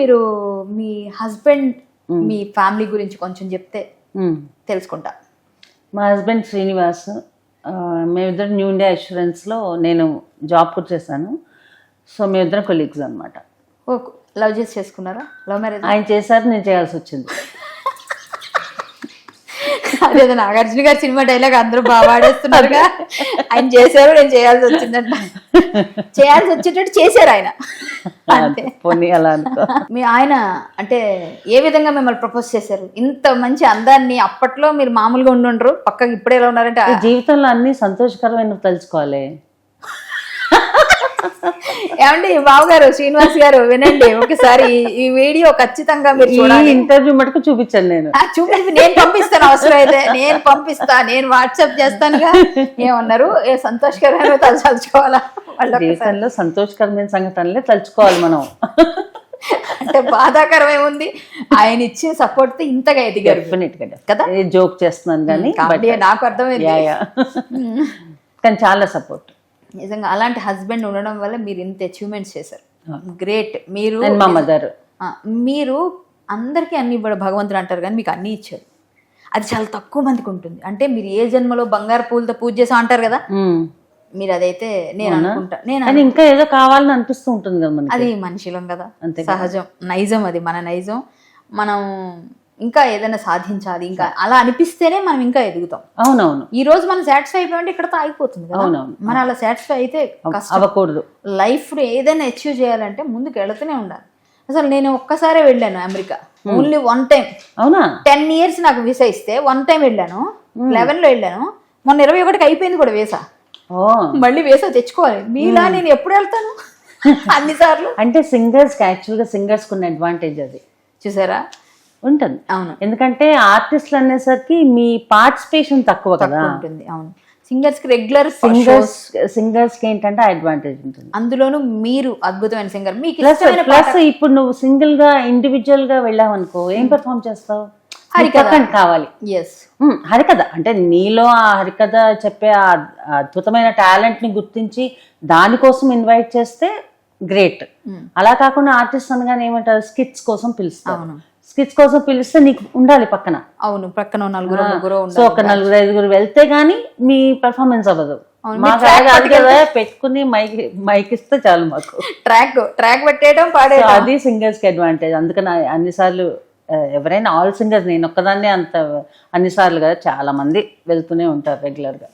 మీరు మీ హస్బెండ్ మీ ఫ్యామిలీ గురించి కొంచెం చెప్తే. తెలుసుకుంటా. మా హస్బెండ్ శ్రీనివాస్ మేమిద్దరం న్యూ ఇండియా ఇన్సూరెన్స్లో నేను జాబ్ కూడా చేశాను. సో మేమిద్దరం కొలీగ్స్ అనమాట ఓ లవ్ చేసి చేసుకున్నారా? లవ్ మ్యారేజ్ ఆయన చేశారు నేను చేయాల్సి వచ్చింది. అదే నాగార్జున గారి సినిమా డైలాగ్ అందరూ బాగా వాడేస్తున్నారుగా. ఆయన చేశారు నేను చేయాల్సి వచ్చిందంట. చేయాల్సి వచ్చేటట్టు చేశారు ఆయన. అంతే. పోనీ అలా అనుకో. మీ ఆయన అంటే ఏ విధంగా మిమ్మల్ని ప్రపోజ్ చేశారు? ఇంత మంచి అందాన్ని అప్పట్లో మీరు మామూలుగా ఉండుండ్రు పక్కకి ఇప్పుడే ఎలా ఉన్నారంటే జీవితంలో అన్ని సంతోషకరమైన తలుచుకోవాలి. ఏమండి బాబు గారు శ్రీనివాస్ గారు వినండి ఒకసారి ఈ- వీడియో ఖచ్చితంగా మీరు చూడాలి. ఇంటర్వ్యూ మటుకు చూపించాను నేను. చూపించి నేను పంపిస్తాను అవసరం అయితే నేను పంపిస్తా నేను వాట్సాప్ చేస్తానుగా. ఏమన్నారు? ఏ సంతోషకరమైన తలుచుకోవాలా. జీవితంలో సంతోషకరమైన సంఘటనలే తలుచుకోవాలి మనం. అంటే బాధాకరం ఏముంది ఆయన ఇచ్చే సపోర్ట్తో ఇంతగా ఎదిగారు. కదా? జోక్ చేస్తున్నాను కానీ కాబట్టి నాకు అర్థమైంది. కానీ చాలా సపోర్ట్ నిజంగా అలాంటి హస్బెండ్ ఉండడం వల్ల మీరు ఇంత అచీవ్మెంట్స్ చేశారు. గ్రేట్. మీరు మా మదర్. మీరు అందరికీ అన్ని ఇవ్వడం భగవంతుడు అంటారు కానీ మీకు అన్ని ఇచ్చారు. అది చాలా తక్కువ మందికి ఉంటుంది. అంటే మీరు ఏ జన్మలో బంగారు పూలతో పూజ చేసా అంటారు కదా? మీరు అదైతే నేను అనుకుంటా నేను ఇంకా ఏదో కావాలని అనిపిస్తూ ఉంటుంది కదా అది మనుషులం కదా. అంతే సహజం. నైజం అది మన నైజం. మనం ఇంకా ఏదైనా సాధించాలి ఇంకా అలా అనిపిస్తేనే మనం ఇంకా ఎదుగుతాం. అవునవును. ఈ రోజు మనం సాటిస్ఫై అయిపోయింటే ఇక్కడతో ఆగిపోతుంది అవునవును. మనం అలా సాటిస్ఫై అయితే అవ్వకూడదు. లైఫ్లో ఏదైనా అచీవ్ చేయాలంటే ముందుకు వెళుతూనే ఉండాలి. అసలు నేను ఒక్కసారే వెళ్ళాను అమెరికా. ఓన్లీ వన్ టైం అవునా? టెన్ ఇయర్స్ నాకు వీసా ఇస్తే వన్ టైం వెళ్ళాను. లెవెన్లో వెళ్ళాను. మొన్న ఇరవై ఒకటికి అయిపోయింది కూడా వీసా మళ్ళీ వీసా తెచ్చుకోవాలి. మీలా నేను ఎప్పుడు వెళ్తాను? అన్ని సార్లు అంటే సింగర్స్కి యాక్చువల్గా సింగర్స్ ఉన్న అడ్వాంటేజ్ అది. చూసారా? ఉంటుంది. అవును. ఎందుకంటే ఆర్టిస్టులు అనేసరికి మీ పార్టిసిపేషన్ తక్కువ కదా. ఉంటుంది. అవును. సింగర్స్కి రెగ్యులర్ సింగర్స్ సింగర్స్కి ఏంటంటే అడ్వాంటేజ్ ఉంటుంది. అందులోనూ మీరు అద్భుతమైన సింగర్ మీకు ప్లస్ ప్లస్ ఇప్పుడు నువ్వు సింగిల్గా ఇండివిజువల్గా వెళ్ళావు అనుకో ఏం పెర్ఫామ్ చేస్తావు హరికథ. కావాలి. Yes um, harikatha. అంటే నీలో ఆ హరికథ చెప్పే ఆ అద్భుతమైన టాలెంట్ని గుర్తించి దానికోసం ఇన్వైట్ చేస్తే గ్రేట్ అలా కాకుండా ఆర్టిస్ట్ అనగానే ఏమంటారు? స్కిట్స్ కోసం పిలుస్తారు. అవును. స్కిట్స్ కోసం పిలిస్తే నీకు ఉండాలి పక్కన. అవును ప్రక్కన నలుగురు ముగ్గురు సో ఒక నలుగురు ఐదుగురు వెళ్తే గానీ మీ పెర్ఫార్మెన్స్ అవ్వదు. మాకు పెట్టుకుని మైక్ మైక్ ఇస్తే చాలు మాకు. ట్రాక్ ట్రాక్ పెట్టేయడం పాడేయడం అది సింగర్స్కి అడ్వాంటేజ్ అందుకని అన్నిసార్లు ఎవరైనా ఆల్ సింగర్స్ నేను ఒక్కదాన్నే అంత అన్నిసార్లు కదా చాలా మంది వెళ్తూనే ఉంటారు రెగ్యులర్గా.